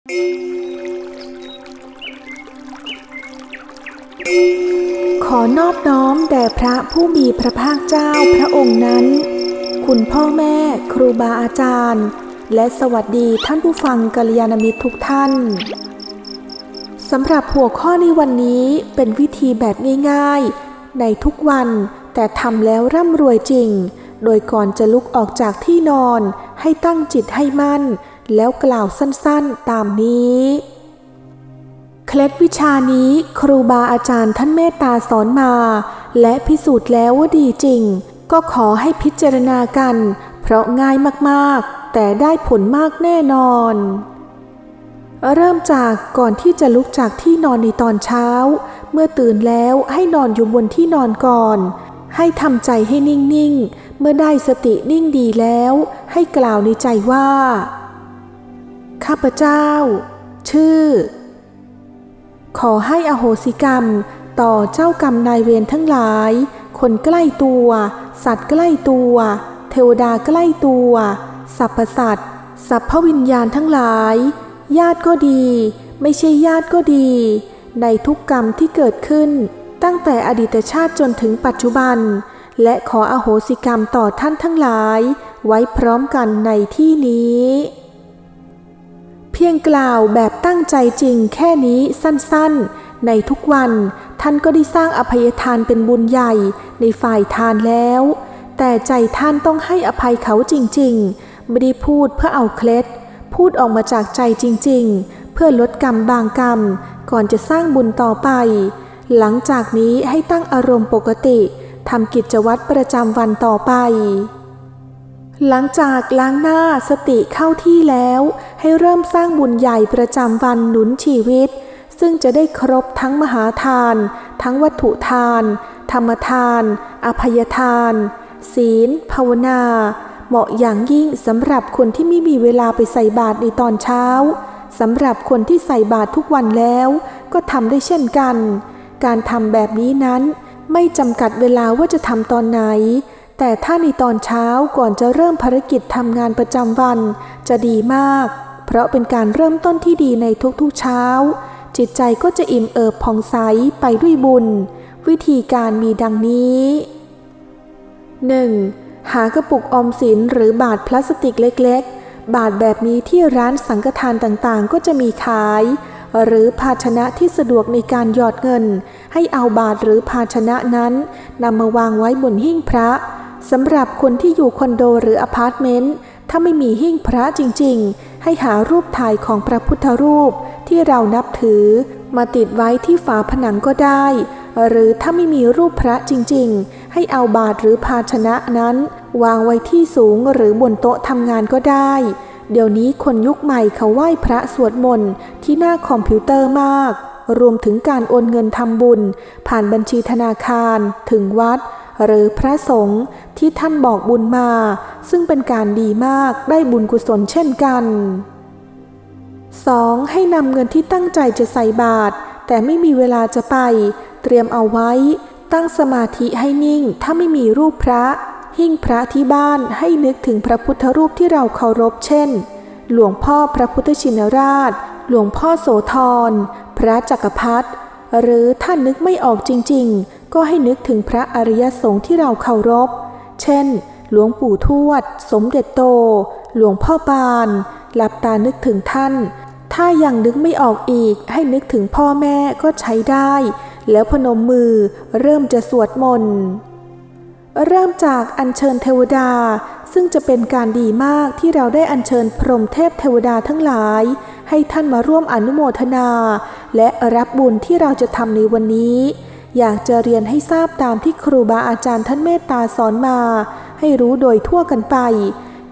ขอนอบน้อมแด่พระผู้มีพระภาคเจ้าพระองค์นั้น คุณพ่อแม่ครูบาอาจารย์ และสวัสดีท่านผู้ฟังกัลยาณมิตรทุกท่านสำหรับหัวข้อในวันนี้เป็นวิธีแบบง่ายๆ ในทุกวันแต่ทำแล้วร่ำรวยจริง โดยก่อนจะลุกออกจากที่นอนให้ตั้งจิตให้มั่น แล้วกล่าวสั้นๆตามนี้ เคล็ดวิชานี้ครูบาอาจารย์ท่านเมตตาสอนมา และพิสูจน์แล้วว่าดีจริง ก็ขอให้พิจารณากัน เพราะง่ายมากๆ แต่ได้ผลมากแน่นอน เริ่มจากก่อนที่จะลุกจากที่นอนในตอนเช้า เมื่อตื่นแล้วให้นอนอยู่บนที่นอนก่อน ให้ทำใจให้นิ่งๆ เมื่อได้สตินิ่งดีแล้ว ให้กล่าวในใจว่า ข้าพเจ้า ชื่อ ขอให้อโหสิกรรมต่อเจ้ากรรมนายเวรทั้งหลาย คนใกล้ตัว สัตว์ใกล้ตัว เทวดาใกล้ตัว สรรพสัตว์สัพพวิญญาณทั้งหลาย ญาติก็ดี ไม่ใช่ญาติก็ดี ในทุกกรรมที่เกิดขึ้น ตั้งแต่อดีตชาติจนถึงปัจจุบัน และขออโหสิกรรมต่อท่านทั้งหลาย ไว้พร้อมกันในที่นี้ พียงกล่าวแบบตั้งใจจริงแค่นี้สั้นๆ ในทุกวันท่านก็ได้สร้างอภัยทานเป็นบุญใหญ่ในฝ่ายทานแล้ว แต่ใจท่านต้องให้อภัยเขาจริงๆ ไม่ได้พูดเพื่อเอาเคล็ด พูดออกมาจากใจจริงๆ เพื่อลดกรรมบางกรรม ก่อนจะสร้างบุญต่อไป หลังจากนี้ให้ตั้งอารมณ์ปกติทำกิจวัตรประจำวันต่อไป หลังจากล้างหน้าสติเข้าที่แล้ว ให้เริ่มสร้างบุญใหญ่ประจำวันหนุนชีวิต ซึ่งจะได้ครบทั้งมหาทาน ทั้งวัตถุทาน ธรรมทาน อภัยทาน ศีล ภาวนา เหมาะอย่างยิ่งสำหรับคนที่ไม่มีเวลาไปใส่บาตรในตอนเช้าสำหรับคนที่ใส่บาตรทุกวันแล้วก็ทำได้เช่นกัน การทำแบบนี้นั้นไม่จำกัดเวลาว่าจะทำตอนไหน แต่ถ้าในตอนเช้าก่อนจะเริ่มภารกิจทำงานประจำวัน จะดีมาก เพราะเป็นการเริ่มต้นที่ดีในทุกๆเช้า จิตใจก็จะอิ่มเอิบผ่องใสไปด้วยบุญ วิธีการมีดังนี้ 1. หากระปุกออมสินหรือบาทพลาสติกเล็ก ๆ บาทแบบนี้ที่ร้านสังฆทานต่างๆ ก็จะมีขาย หรือภาชนะที่สะดวกในการหยอดเงิน ให้เอาบาทหรือภาชนะนั้นนำมาวางไว้บนหิ้งพระ สำหรับคนที่อยู่คอนโดหรืออพาร์ตเมนต์ถ้าไม่มีหิ้งพระจริง ๆ ให้หารูปถ่ายของพระพุทธรูปที่เรานับถือ มาติดไว้ที่ฝาผนังก็ได้ หรือถ้าไม่มีรูปพระจริง ๆ ให้เอาบาทหรือภาชนะนั้น วางไว้ที่สูงหรือบนโต๊ะทำงานก็ได้ เดี๋ยวนี้คนยุคใหม่เขาไหว้พระสวดมนต์ที่หน้าคอมพิวเตอร์มาก รวมถึงการโอนเงินทำบุญ ผ่านบัญชีธนาคาร ถึงวัด หรือพระสงฆ์ที่ท่านบอกบุญมา ซึ่งเป็นการดีมากได้บุญกุศลเช่นกัน 2. ให้นำเงินที่ตั้งใจจะใส่บาตรแต่ไม่มีเวลาจะไป เตรียมเอาไว้ ตั้งสมาธิให้นิ่ง ถ้าไม่มีรูปพระ หิ้งพระที่บ้านให้นึกถึงพระพุทธรูปที่เราเคารพเช่น หลวงพ่อพระพุทธชินราช หลวงพ่อโสธร พระจักรพรรดิหรือถ้านึกไม่ออกจริง ๆ ก็ให้นึกถึงพระอริยสงฆ์ที่เราเคารพ เช่น หลวงปู่ทวด สมเด็จโต หลวงพ่อปาน หลับตานึกถึงท่าน ถ้ายังนึกไม่ออกอีก ให้นึกถึงพ่อแม่ก็ใช้ได้ แล้วพนมมือเริ่มจะสวดมนต์เริ่มจากอัญเชิญเทวดา ซึ่งจะเป็นการดีมากที่เราได้อัญเชิญพรหมเทพเทวดาทั้งหลาย ให้ท่านมาร่วมอนุโมทนา และรับบุญที่เราจะทำในวันนี้ อยากจะเรียนให้ทราบตามที่ครูบาอาจารย์ท่านเมตตาสอนมา ให้รู้โดยทั่วกันไป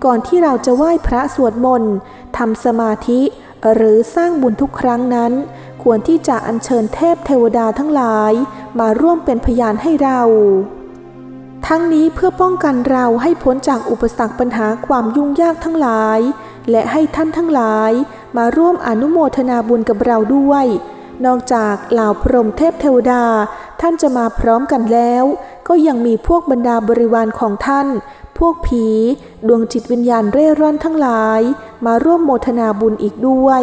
ก่อนที่เราจะไหว้พระสวดมนต์ทำสมาธิ หรือสร้างบุญทุกครั้งนั้น ควรที่จะอัญเชิญเทพเทวดาทั้งหลาย มาร่วมเป็นพยานให้เรา ทั้งนี้เพื่อป้องกันเราให้พ้นจากอุปสรรคปัญหาความยุ่งยากทั้งหลาย และให้ท่านทั้งหลายมาร่วมอนุโมทนาบุญกับเราด้วยนอกจากเหล่าพรหมเทพเทวดา ท่านจะมาพร้อมกันแล้ว ก็ยังมีพวกบรรดาบริวารของท่าน พวกผี ดวงจิตวิญญาณเร่ร่อนทั้งหลาย มาร่วมโมทนาบุญอีกด้วย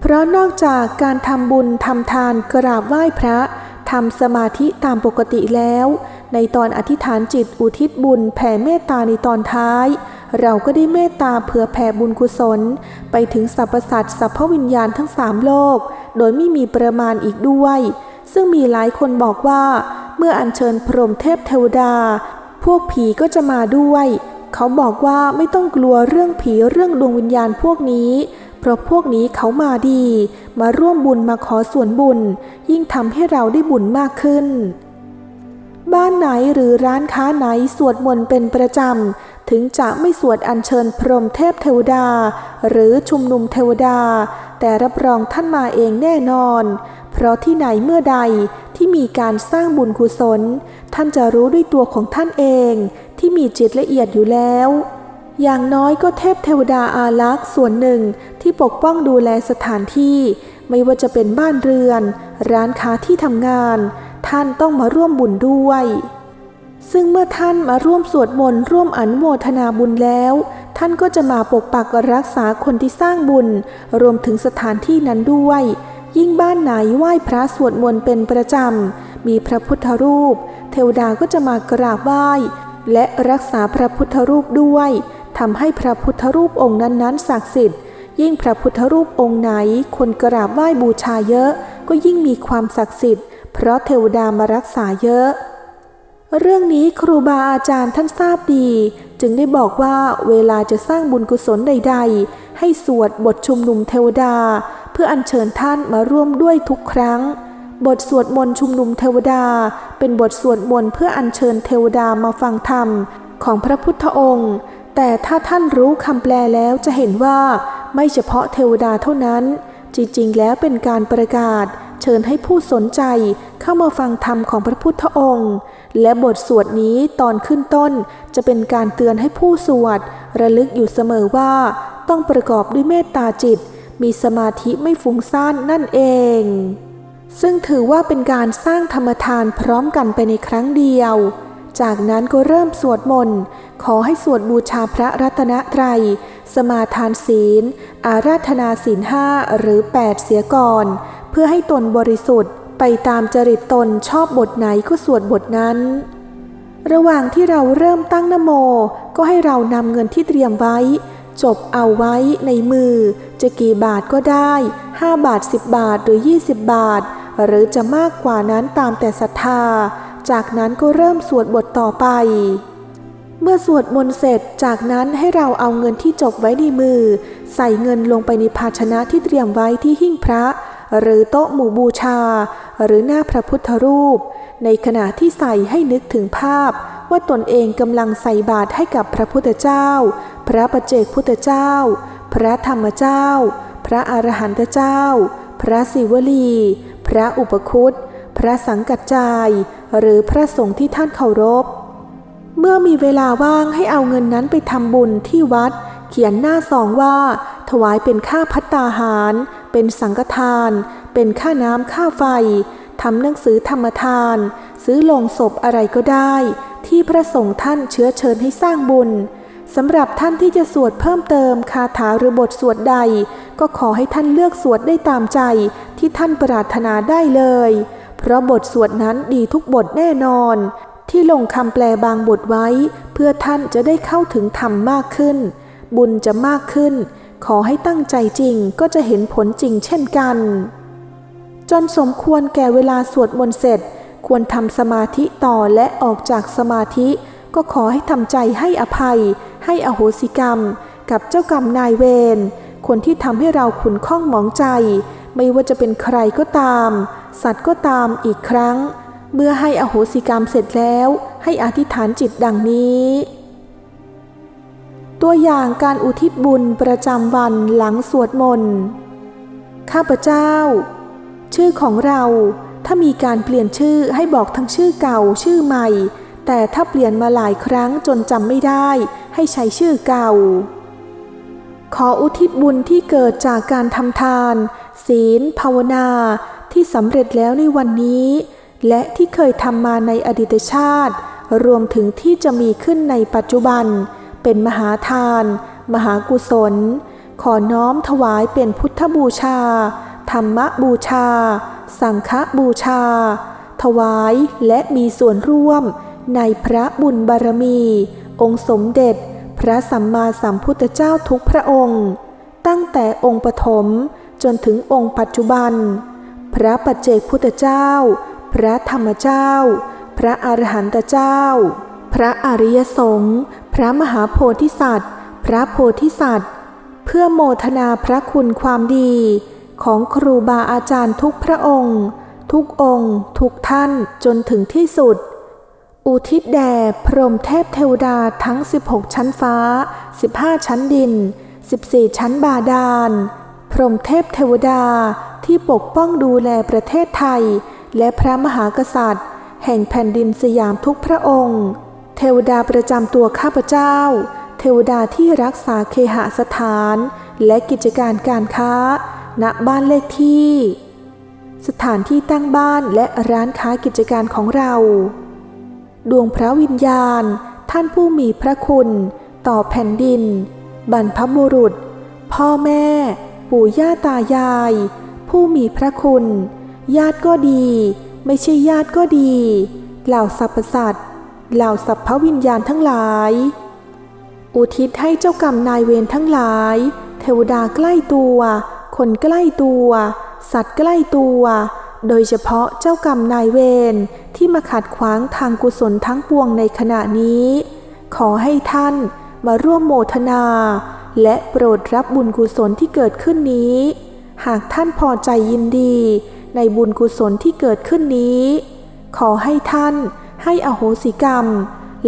เพราะนอกจากการทำบุญทำทานกราบไหว้พระทำสมาธิตามปกติแล้ว ในตอนอธิษฐานจิตอุทิศบุญแผ่เมตตาในตอนท้าย เราก็ได้เมตตาเผื่อแผ่บุญกุศล ไปถึงสรรพสัตว์สรรพวิญญาณทั้งสามโลก โดยไม่มีประมาณอีกด้วย ซึ่งมีหลายคนบอกว่า เมื่ออัญเชิญพรหมเทพเทวดา พวกผีก็จะมาด้วย เขาบอกว่าไม่ต้องกลัวเรื่องผีเรื่องดวงวิญญาณพวกนี้ เพราะพวกนี้เขามาดี มาร่วมบุญมาขอส่วนบุญ ยิ่งทำให้เราได้บุญมากขึ้น บ้านไหนหรือร้านค้าไหนสวดมนต์เป็นประจำถึงจะไม่สวดอัญเชิญพรหมเทพเทวดา หรือชุมนุมเทวดา แต่รับรองท่านมาเองแน่นอน เพราะที่ไหนเมื่อใดที่มีการสร้างบุญกุศล ท่านจะรู้ด้วยตัวของท่านเองที่มีจิตละเอียดอยู่แล้ว อย่างน้อยก็เทพเทวดาอารักษ์ส่วนหนึ่งที่ปกป้องดูแลสถานที่ ไม่ว่าจะเป็นบ้านเรือน ร้านค้าที่ทำงาน ท่านต้องมาร่วมบุญด้วย ซึ่งเมื่อท่านมาร่วมสวดมนต์ร่วมอนุโมทนาบุญแล้ว ท่านก็จะมาปกปักรักษาคนที่สร้างบุญ รวมถึงสถานที่นั้นด้วย ยิ่งบ้านไหนไหว้พระสวดมนต์เป็นประจำ มีพระพุทธรูป เทวดาก็จะมากราบไหว้ และรักษาพระพุทธรูปด้วยทำให้พระพุทธรูปองค์นั้นๆศักดิ์สิทธิ์ ยิ่งพระพุทธรูปองค์ไหน คนกราบไหว้บูชาเยอะ ก็ยิ่งมีความศักดิ์สิทธิ์ เพราะเทวดามารักษาเยอะ เรื่องนี้ครูบาอาจารย์ท่านทราบดี จึงได้บอกว่าเวลาจะสร้างบุญกุศลใด ๆ ให้สวดบทชุมนุมเทวดา พื่ออัญเชิญท่านมาร่วมด้วยทุกครั้ง บทสวดมนต์ชุมนุมเทวดา เป็นบทสวดมนต์เพื่ออัญเชิญเทวดามาฟังธรรมของพระพุทธองค์ แต่ถ้าท่านรู้คำแปลแล้วจะเห็นว่าไม่เฉพาะเทวดาเท่านั้น จริงๆ แล้วเป็นการประกาศ เชิญให้ผู้สนใจเข้ามาฟังธรรมของพระพุทธองค์ และบทสวดนี้ตอนขึ้นต้นจะเป็นการเตือนให้ผู้สวด ระลึกอยู่เสมอว่าต้องประกอบด้วยเมตตาจิต มีสมาธิไม่ฟุ้งซ่านนั่นเอง ซึ่งถือว่าเป็นการสร้างธรรมทานพร้อมกันไปในครั้งเดียว จากนั้นก็เริ่มสวดมนต์ ขอให้สวดบูชาพระรัตนตรัย สมาทานศีล อาราธนาศีลห้าหรือ 8 เสียก่อน เพื่อให้ตนบริสุทธิ์ไปตามจริตตนชอบบทไหนก็สวดบทนั้น ระหว่างที่เราเริ่มตั้งนโม ก็ให้เรานำเงินที่เตรียมไว้ จบเอาไว้ในมือ จะกี่บาทก็ได้ 5 บาท 10 บาทหรือ 20 บาท หรือจะมากกว่านั้นตามแต่ศรัทธา จากนั้นก็เริ่มสวดบทต่อไป เมื่อสวดมนต์เสร็จจากนั้นให้เราเอาเงินที่จบไว้ในมือ ใส่เงินลงไปในภาชนะที่เตรียมไว้ที่หิ้งพระ หรือโต๊ะหมู่บูชา หรือหน้าพระพุทธรูป ในขณะที่ใส่ให้นึกถึงภาพ ว่าตนเองกำลังใส่บาตรให้กับพระพุทธเจ้า พระปัจเจกพุทธเจ้า พระธรรมเจ้า พระอรหันตเจ้า พระศิวลี พระอุปคุตพระสังกัจจาย หรือพระสงฆ์ที่ท่านเคารพ เมื่อมีเวลาว่างให้เอาเงินนั้นไปทำบุญที่วัด เขียนหน้าซองว่า ถวายเป็นค่าพัตตาหาร เป็นสังฆทาน เป็นค่าน้ำค่าไฟทำหนังสือธรรมทาน ซื้อลงศพอะไรก็ได้ ที่พระสงฆ์ท่านเชื้อเชิญให้สร้างบุญสำหรับท่านที่จะสวดเพิ่มเติมคาถาหรือบทสวดใด ก็ขอให้ท่านเลือกสวดได้ตามใจที่ท่านปรารถนาได้เลย เพราะบทสวดนั้นดีทุกบทแน่นอน ที่ลงคำแปลบางบทไว้ เพื่อท่านจะได้เข้าถึงธรรมมากขึ้น บุญจะมากขึ้น ขอให้ตั้งใจจริงก็จะเห็นผลจริงเช่นกัน จนสมควรแก่เวลาสวดมนต์เสร็จ ควรทำสมาธิต่อและออกจากสมาธิ ก็ขอให้ทำใจให้อภัย ให้อโหสิกรรม กับเจ้ากรรมนายเวรคนที่ทำให้เราขุนข้องหมองใจ ไม่ว่าจะเป็นใครก็ตาม สัตว์ก็ตามอีกครั้ง เมื่อให้อโหสิกรรมเสร็จแล้ว ให้อธิษฐานจิตดังนี้ ตัวอย่างการอุทิศบุญประจำวันหลังสวดมนต์ข้าพเจ้า ชื่อของเรา ถ้ามีการเปลี่ยนชื่อให้บอกทั้งชื่อเก่าชื่อใหม่ แต่ถ้าเปลี่ยนมาหลายครั้งจนจำไม่ได้ ให้ใช้ชื่อเก่า ขออุทิศบุญที่เกิดจากการทำทาน ศีล ภาวนา ที่สำเร็จแล้วในวันนี้ และที่เคยทำมาในอดีตชาติ รวมถึงที่จะมีขึ้นในปัจจุบัน เป็นมหาทาน มหากุศล ขอน้อมถวายเป็นพุทธบูชา ธรรมบูชา สังฆบูชา ถวายและมีส่วนร่วมในพระบุญบารมี องค์สมเด็จ พระสัมมาสัมพุทธเจ้าทุกพระองค์ ตั้งแต่องค์ปฐมจนถึงองค์ปัจจุบัน พระปัจเจกพุทธเจ้า พระธรรมเจ้า พระอรหันตเจ้า พระอริยสงฆ์พระมหาโพธิสัตว์ พระโพธิสัตว์ เพื่อโมทนาพระคุณความดี ของครูบาอาจารย์ทุกพระองค์ ทุกองค์ ทุกท่านจนถึงที่สุด อุทิศแด่พรหมเทพเทวดาทั้ง 16 ชั้นฟ้า 15 ชั้นดิน 14 ชั้นบาดาล พรหมเทพเทวดาที่ปกป้องดูแลประเทศไทย และพระมหากษัตริย์ แห่งแผ่นดินสยามทุกพระองค์ เทวดาประจำตัวข้าพเจ้า เทวดาที่รักษาเคหสถาน และกิจการการค้า ณบ้านเลขที่ สถานที่ตั้งบ้านและร้านค้ากิจการของเรา ดวงพระวิญญาณ ท่านผู้มีพระคุณ ต่อแผ่นดิน บรรพบุรุษ พ่อแม่ ปู่ย่าตายาย ผู้มีพระคุณ ญาติก็ดี ไม่ใช่ญาติก็ดี เหล่าสรรพสัตว์เหล่าสัพพวิญญาณทั้งหลาย อุทิศให้เจ้ากรรมนายเวรทั้งหลาย เทวดาใกล้ตัว คนใกล้ตัว สัตว์ใกล้ตัว โดยเฉพาะเจ้ากรรมนายเวรที่มาขัดขวางทางกุศลทั้งปวงในขณะนี้ ขอให้ท่านมาร่วมโมทนา และโปรดรับบุญกุศลที่เกิดขึ้นนี้ หากท่านพอใจยินดี ในบุญกุศลที่เกิดขึ้นนี้ ขอให้ท่านให้อโหสิกรรม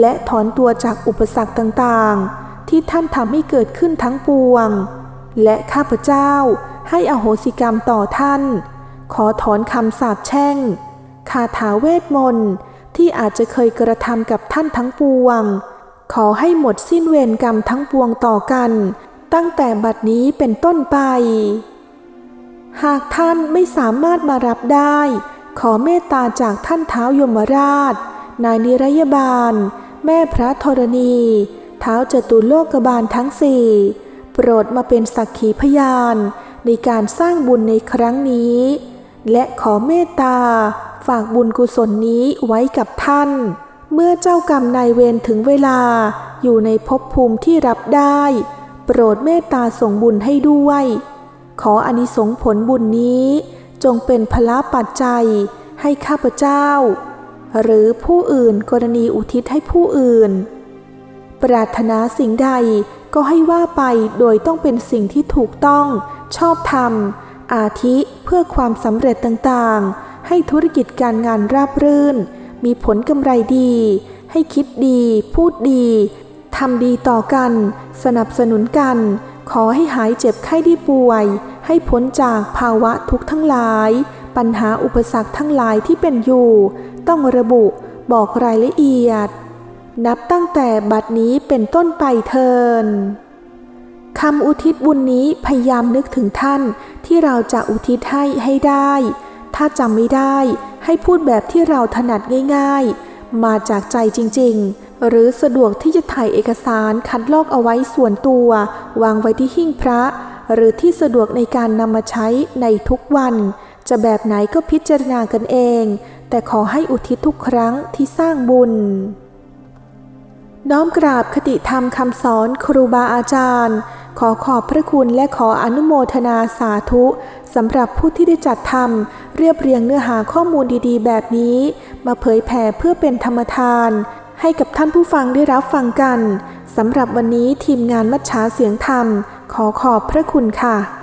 และถอนตัวจากอุปสรรคต่างๆ ที่ท่านทำให้เกิดขึ้นทั้งปวง และข้าพเจ้า ให้อโหสิกรรมต่อท่าน ขอถอนคำสาปแช่ง คาถาเวทมนต์ที่อาจจะเคยกระทำกับท่านทั้งปวง ขอให้หมดสิ้นเวรกรรมทั้งปวงต่อกัน ตั้งแต่บัดนี้เป็นต้นไป หากท่านไม่สามารถมารับได้ ขอเมตตาจากท่านเท้ายมราช นายนิรยบาล แม่พระธรณีเท้าจตุโลกบาลทั้งสี่โปรดมาเป็นสักขีพยาน ในการสร้างบุญในครั้งนี้ และขอเมตตาฝากบุญกุศลนี้ไว้กับท่าน เมื่อเจ้ากรรมนายเวรถึงเวลาอยู่ในภพภูมิที่รับได้ โปรดเมตตาส่งบุญให้ด้วย ขออนิสงส์ผลบุญนี้ จงเป็นพละปัจจัยให้ข้าพเจ้า หรือผู้อื่นกรณีอุทิศให้ผู้อื่น ปรารถนาสิ่งใด ก็ให้ว่าไปโดยต้องเป็นสิ่งที่ถูกต้อง ชอบธรรม อาทิเพื่อความสำเร็จต่างๆ ให้ธุรกิจการงานราบรื่น มีผลกำไรดี ให้คิดดี พูดดีทำดีต่อกัน สนับสนุนกัน ขอให้หายเจ็บไข้ได้ป่วย ให้พ้นจากภาวะทุกข์ทั้งหลาย ปัญหาอุปสรรคทั้งหลายที่เป็นอยู่ ต้องระบุบอกรายละเอียด นับตั้งแต่บัดนี้เป็นต้นไปเทินคำอุทิศบุญนี้พยายามนึกถึงท่านที่เราจะอุทิศให้ให้ได้ ถ้าจำไม่ได้ให้พูดแบบที่เราถนัดง่าย ๆ มาจากใจจริง ๆ หรือสะดวกที่จะถ่ายเอกสารคัดลอกเอาไว้ส่วนตัว วางไว้ที่หิ้งพระ หรือที่สะดวกในการนำมาใช้ในทุกวัน จะแบบไหนก็พิจารณากันเอง แต่ขอให้อุทิศทุกครั้งที่สร้างบุญ น้อมกราบคติธรรมคำสอนครูบาอาจารย์ ขอขอบพระคุณและขออนุโมทนาสาธุสำหรับผู้ที่ได้จัดทำเรียบเรียงเนื้อหาข้อมูลดีๆ แบบนี้ มาเผยแผ่เพื่อเป็นธรรมทาน ให้กับท่านผู้ฟังได้รับฟังกันสำหรับวันนี้ทีมงานมัชชาเสียงธรรม ขอขอบพระคุณค่ะ